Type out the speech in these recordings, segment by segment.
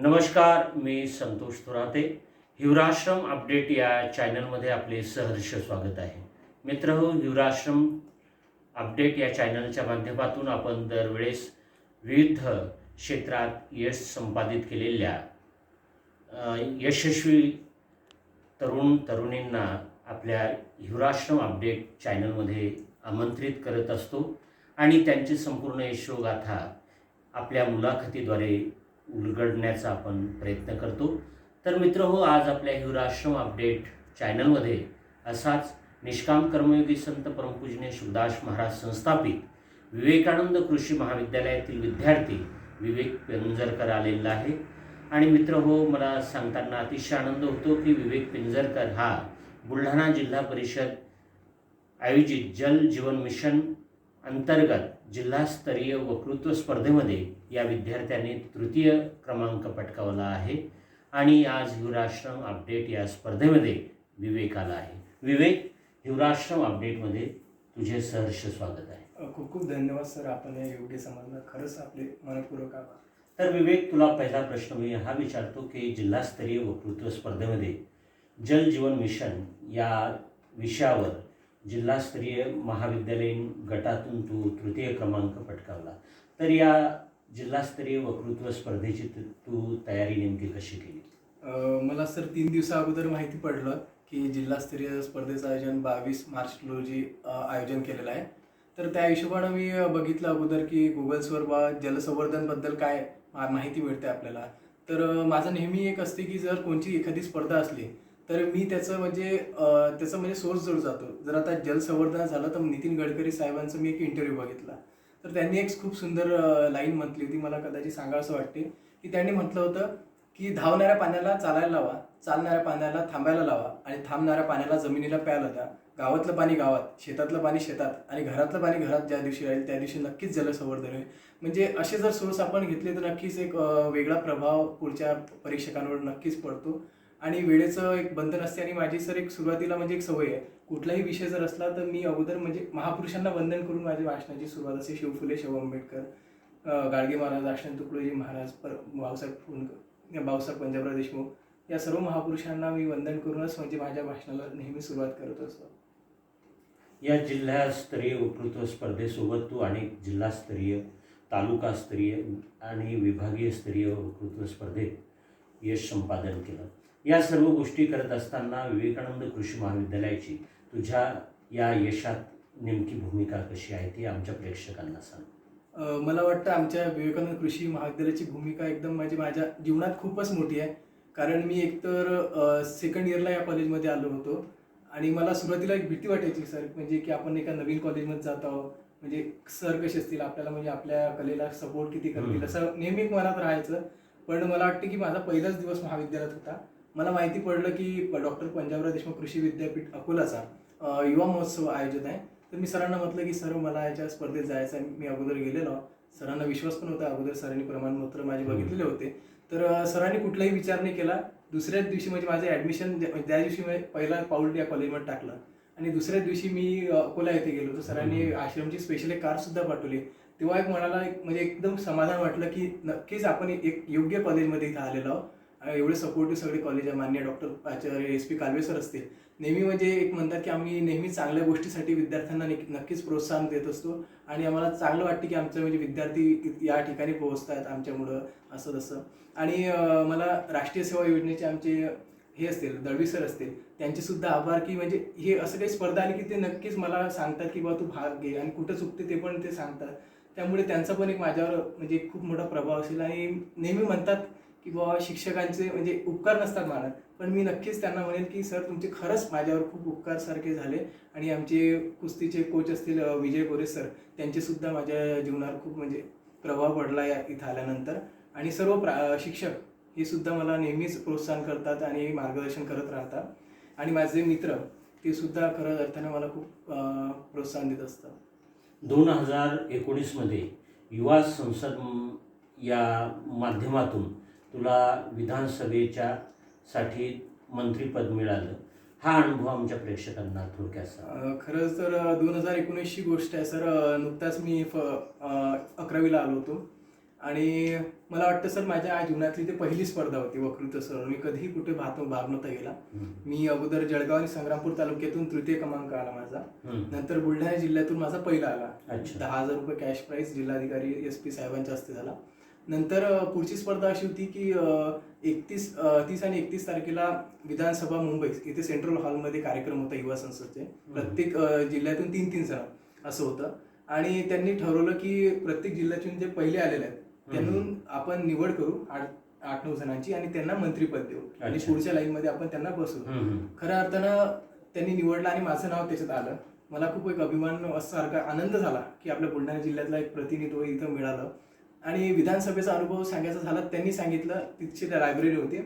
नमस्कार मी संतोष थोराते. हिवराश्रम अपडेट या चॅनलमध्ये आपले सहर्ष स्वागत आहे. मित्र हो हिवराश्रम अपडेट या चॅनलच्या माध्यमातून आपण दरवेळेस विविध क्षेत्रात यश संपादित केलेल्या यशस्वी तरुण तरुणींना आपल्या हिवराश्रम अपडेट चॅनलमध्ये आमंत्रित करत असतो आणि त्यांची संपूर्ण यशोगाथा आपल्या मुलाखतीद्वारे उलगडण्याचा आपण प्रयत्न करतो. तर मित्र हो आज आपल्या हिवराश्रम अपडेट चॅनलमध्ये असाच निष्काम कर्मयोगी संत परमपूजने शिवदास महाराज संस्थापित विवेकानंद कृषी महाविद्यालयातील विद्यार्थी विवेक पेंजरकर आलेला आहे. आणि मित्र हो मला सांगताना अतिशय आनंद होतो की विवेक पिंजरकर हा बुलढाणा जिल्हा परिषद आयोजित जल जीवन मिशन अंतर्गत जिल्हास्तरीय वक्तृत्व स्पर्धेमध्ये या विद्यार्थ्यांनी तृतीय क्रमांक पटकावला आहे आणि आज हिवराश्रम अपडेट या स्पर्धेमध्ये विवेक आला आहे. विवेक हिवराश्रम अपडेटमध्ये तुझे सहर्ष स्वागत आहे. खूप खूप धन्यवाद सर आपण योग्य समजलं खरंच आपले मनपूर्वक आभार. तर विवेक तुला पहिला प्रश्न मी हा विचारतो की जिल्हास्तरीय वक्तृत्व स्पर्धेमध्ये जल जीवन मिशन या विषयावर जिल्हास्तरीय महाविद्यालयीन गटातून तू तृतीय क्रमांक पटकावला. तर या जिल्हास्तरीय वक्तृत्व स्पर्धेची तू- तयारी नेमकी कशी केली? मला सर तीन दिवसा अगोदर माहिती पडलं की जिल्हास्तरीय स्पर्धेचं आयोजन बावीस मार्च रोजी आयोजन केलेलं आहे. तर त्या हिशोबानं मी बघितलं अगोदर की गुगल्सवर बा जलसंवर्धनबद्दल काय मा- माहिती मिळते आपल्याला. तर माझं नेहमी एक असते की जर कोणची एखादी स्पर्धा असली तर मी त्याचं म्हणजे त्याचं म्हणजे सोर्स जवळ जातो जर आता जलसंवर्धन झालं तर नितीन गडकरी साहेबांचं मी एक इंटरव्ह्यू बघितला. तर त्यांनी एक खूप सुंदर लाईन म्हटली होती मला कदाचित सांगा असं वाटते की त्यांनी म्हटलं होतं की धावणाऱ्या पाण्याला चालायला लावा चालणाऱ्या पाण्याला थांबायला लावा आणि थांबणाऱ्या पाण्याला जमिनीला प्यायला द्या. गावातलं पाणी गावात शेतातलं पाणी शेतात आणि घरातलं पाणी घरात ज्या दिवशी राहील त्या दिवशी नक्कीच जलसंवर्धन होईल. म्हणजे असे जर सोर्स आपण घेतले तर नक्कीच एक वेगळा प्रभाव पुढच्या परीक्षकांवर नक्कीच पडतो. आणि वेळेचं एक बंधन असते आणि माझी सर एक सुरुवातीला म्हणजे एक सवय आहे. कुठलाही विषय जर असला तर मी अगोदर म्हणजे महापुरुषांना वंदन करून माझ्या भाषणाची सुरुवात असते शिवफुले शिव आंबेडकर गाडगे महाराज आशण तुकडोजी महाराज पर भाऊसाहेब फुंडकर भाऊसाहेब पंजाबराव देशमुख या सर्व महापुरुषांना मी वंदन करूनच म्हणजे माझ्या भाषणाला नेहमी सुरुवात करत असतो. या जिल्हास्तरीय वक्तृत्व स्पर्धेसोबत तू अनेक जिल्हास्तरीय तालुकास्तरीय आणि विभागीय स्तरीय वक्तृत्व स्पर्धेत यश संपादन केलं. या सर्व गोष्टी करत असताना विवेकानंद कृषी महाविद्यालयाची तुझ्या या यशात नेमकी भूमिका कशी आहे ती आमच्या प्रेक्षकांना सांग. मला वाटतं आमच्या विवेकानंद कृषी महाविद्यालयाची भूमिका एकदम म्हणजे माझ्या जीवनात खूपच मोठी आहे. कारण मी एकतर सेकंड इयरला या कॉलेजमध्ये आलो होतो. आणि मला सुरुवातीला एक भीती वाटायची सर म्हणजे की आपण एका नवीन कॉलेजमध्ये जात आहोत. म्हणजे सर कसे असतील? आपल्याला म्हणजे आपल्या कलेला सपोर्ट किती करतील. असं नेहमी मनात राहायचं. पण मला वाटतं की माझा पहिलाच दिवस महाविद्यालयात होता. मला माहिती पडलं की डॉक्टर पंजाबराव देशमुख कृषी विद्यापीठ अकोलाचा युवा महोत्सव आयोजित आहे. तर मी सरांना म्हटलं की सर मला याच्या स्पर्धेत जायचं आहे मी अगोदर गेलेलो. सरांना विश्वास पण होता. अगोदर सरांनी प्रमाणपत्र माझे. बघितलेले होते. तर सरांनी कुठलाही विचार नाही केला. दुसऱ्याच दिवशी म्हणजे माझं ॲडमिशन ज्या दिवशी मी पहिला पाऊल या कॉलेजमध्ये टाकलं. आणि दुसऱ्याच दिवशी मी अकोला येथे गेलो. तर सरांनी. आश्रमची स्पेशल एक कार सुद्धा पाठवली. तेव्हा एक मनाला एक म्हणजे एकदम समाधान वाटलं की नक्कीच आपण एक योग्य कॉलेजमध्ये इथं आलेलो आहोत. एवढे सपोर्टिव्ह सगळे कॉलेज आहे मान्य डॉक्टर आचार्य एस पी कालवेसर असतील. नेहमी म्हणजे एक म्हणतात की आम्ही नेहमी चांगल्या गोष्टीसाठी विद्यार्थ्यांना नक्की- नक्कीच प्रोत्साहन देत असतो. आणि आम्हाला चांगलं वाटतं की आमचं म्हणजे विद्यार्थी या ठिकाणी पोहोचत आहेत आमच्यामुळं असं तसं. आणि मला राष्ट्रीय सेवा योजनेचे आमचे हे असतील दळवी सर असतील त्यांचे सुद्धा आभार की म्हणजे हे असं काही स्पर्धा आली की ते नक्कीच मला सांगतात की बाबा तू भाग घे. आणि कुठं चुकते ते पण ते सांगतात. त्यामुळे त्यांचा पण एक माझ्यावर म्हणजे खूप मोठा प्रभाव असेल. आणि नेहमी म्हणतात की बाबा शिक्षकांचे म्हणजे उपकार नसतात मला पण मी नक्कीच त्यांना म्हणेन की सर तुमचे खरंच माझ्यावर खूप उपकार सारखे झाले आणि आमचे कुस्तीचे कोच असतील विजय गोरे सर त्यांचेसुद्धा माझ्या जीवनावर खूप म्हणजे प्रभाव पडला या इथं आल्यानंतर. आणि सर्व प्रा शिक्षक हे सुद्धा मला नेहमीच प्रोत्साहन करतात आणि मार्गदर्शन करत राहतात. आणि माझे मित्र ते सुद्धा खरं अर्थाने मला खूप प्रोत्साहन देत असतात. दोन हजार एकोणीसमध्ये युवा संसद या माध्यमातून तुला विधानसभेच्या साठी मंत्रिपद मिळालं. हा अनुभव आमच्या प्रेक्षकांना थोडक्यात सांग. खरंच तर दोन हजार एकोणीसची गोष्ट आहे सर. नुकताच मी फ अकरावीला आलो होतो. आणि मला वाटतं सर माझ्या जीवनातली ती पहिली स्पर्धा होती वक्तृत्व सर. मी कधीही कुठे भाग भाग नव्हता गेला. मी अगोदर जळगाव आणि संग्रामपूर तालुक्यातून तृतीय क्रमांक आला माझा. नंतर बुलढाणा जिल्ह्यातून माझा पहिला आला. दहा हजार रुपये कॅश प्राईज जिल्हाधिकारी एस पी साहेबांच्या हस्ते झाला. नंतर पुढची स्पर्धा अशी होती की एकतीस तीस आणि एकतीस तारखेला विधानसभा मुंबई इथे सेंट्रल हॉलमध्ये कार्यक्रम होता युवा संसदचे. प्रत्येक जिल्ह्यातून तीन तीन जण असं होतं. आणि त्यांनी ठरवलं की प्रत्येक जिल्ह्यातून जे पहिले आलेले आहेत त्यांना आपण निवड करू आठ आठ नऊ जणांची आणि त्यांना मंत्रीपद देऊ. आणि. पुढच्या लाईनमध्ये आपण त्यांना हम्म. खऱ्या अर्थानं त्यांनी निवडलं आणि माझं नाव त्याच्यात आलं. मला खूप एक अभिमान सारखा आनंद झाला की आपल्या बुलढाणा जिल्ह्यातला एक प्रतिनिधित्व इथं मिळालं. आणि विधानसभेचा अनुभव सांगायचा झाला त्यांनी सांगितलं तिथची लायब्ररी होती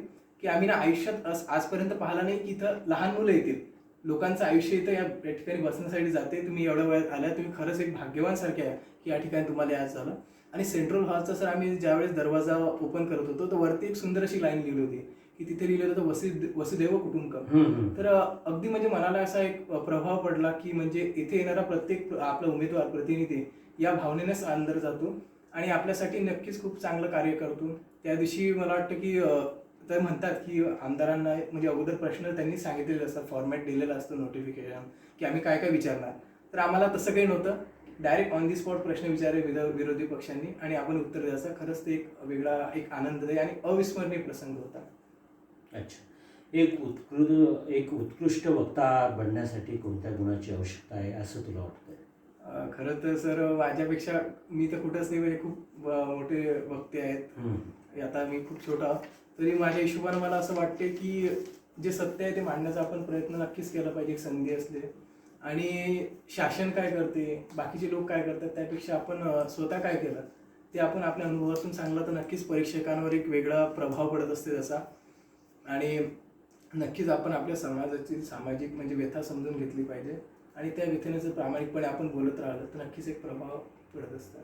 की आम्ही ना आयुष्यात आजपर्यंत पाहिला नाही की इथं लहान मुलं येतील. लोकांचं आयुष्य इथं या ठिकाणी बसण्यासाठी जाते तुम्ही एवढ्या वेळात आल्या तुम्ही खरंच एक भाग्यवान सारखे आहे की या ठिकाणी तुम्हाला आज झालं. आणि सेंट्रल हॉलचा सर आम्ही ज्यावेळेस दरवाजा ओपन करत होतो तर वरती एक सुंदर अशी लाईन लिहिली होती की तिथे लिहिलं होतं वसु वसुदेव कुटुंबकम. हम्म. तर अगदी म्हणजे मनाला असा एक प्रभाव पडला की म्हणजे इथे येणारा प्रत्येक आपला उमेदवार प्रतिनिधी या भावनेनेच अंदर जातो. आणि आपल्यासाठी नक्कीच खूप चांगलं कार्य करतो. त्या दिवशी मला वाटतं की तर म्हणतात की आमदारांना म्हणजे अगोदर प्रश्न त्यांनी सांगितलेले असतात फॉर्मॅट दिलेलं असतं नोटिफिकेशन की आम्ही काय काय विचारणार. तर आम्हाला तसं काही नव्हतं. डायरेक्ट ऑन दी स्पॉट प्रश्न विचारले विरो- विरोधी पक्षांनी आणि आपण उत्तर द्यायचं. खरंच ते एक वेगळा एक आनंददायी आणि अविस्मरणीय प्रसंग होता. अच्छा. एक उत्कृ एक उत्कृष्ट वक्ता बनण्यासाठी कोणत्या गुणाची आवश्यकता आहे असं तुला वाटतं खरं तर सर माझ्यापेक्षा मी तर कुठंच नाही म्हणजे खूप मोठे वक्ते आहेत. आता मी खूप छोटा. तरी माझ्या हिशोबाने मला असं वाटते की जे सत्य आहे ते मांडण्याचा आपण प्रयत्न नक्कीच केला पाहिजे एक संधी असले आणि शासन काय करते बाकीचे लोक काय करतात त्यापेक्षा आपण स्वतः काय केलं ते आपण आपल्या अनुभवातून सांगलं तर नक्कीच परीक्षकांवर एक वेगळा प्रभाव पडत असते त्याचा आणि नक्कीच आपण आपल्या समाजाची सामाजिक म्हणजे व्यथा समजून घेतली पाहिजे. आणि त्या व्यथेने जर प्रामाणिकपणे आपण बोलत राहिलं तर नक्कीच एक प्रभाव पडत असतात.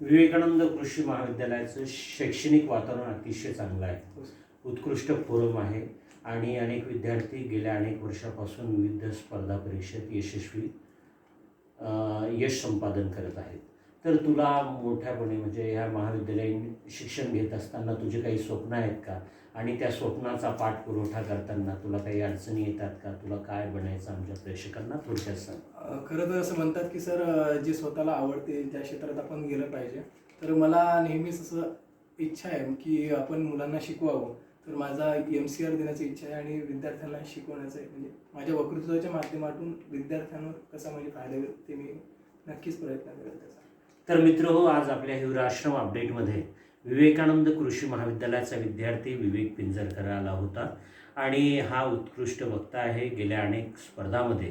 विवेकानंद कृषी महाविद्यालयाचं शैक्षणिक वातावरण अतिशय चांगलं आहे. हो उत्कृष्ट फोरम आहे आणि अनेक विद्यार्थी गेल्या अनेक वर्षापासून विविध स्पर्धा परीक्षेत यशस्वी यश संपादन करत आहेत. तर तुला मोठ्यापणे म्हणजे ह्या महाविद्यालयीन शिक्षण घेत असताना तुझे काही स्वप्न आहेत का? आणि त्या स्वप्नाचा पाठपुरवठा करताना तुला काही अडचणी येतात का? तुला काय बनायचं आमच्या प्रेक्षकांना थोडक्यात सांग. खरं तर असं म्हणतात की सर जे स्वतःला आवडते त्या क्षेत्रात आपण गेलं पाहिजे. तर मला नेहमीच असं इच्छा आहे की आपण मुलांना शिकवावं. तर माझा एम सी आर देण्याची इच्छा आहे आणि विद्यार्थ्यांना शिकवण्याचं आहे. म्हणजे माझ्या वक्तृत्वाच्या माध्यमातून विद्यार्थ्यांवर कसा म्हणजे फायदा होईल ते मी नक्कीच प्रयत्न करेल त्याचा. तर मित्र हो आज आपल्या हिवराश्रम अपडेटमध्ये विवेकानंद कृषी महाविद्यालयाचा विद्यार्थी विवेक पिंजरकर आला होता. आणि हा उत्कृष्ट वक्ता आहे. गेल्या अनेक स्पर्धामध्ये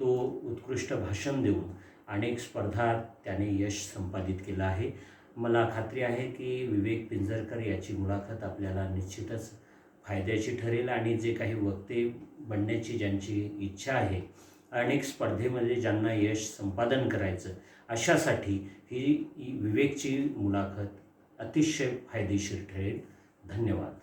तो उत्कृष्ट भाषण देऊन अनेक स्पर्धा त्याने यश संपादित केलं आहे. मला खात्री आहे की विवेक पिंजरकर याची मुलाखत आपल्याला निश्चितच फायद्याची ठरेल आणि जे काही वक्ते बनण्याची ज्यांची इच्छा आहे अनेक स्पर्धेमध्ये ज्यांना यश संपादन करायचं अशासाठी ही विवेकची मुलाखत अतिशय फायदेशीर ठरेल. धन्यवाद.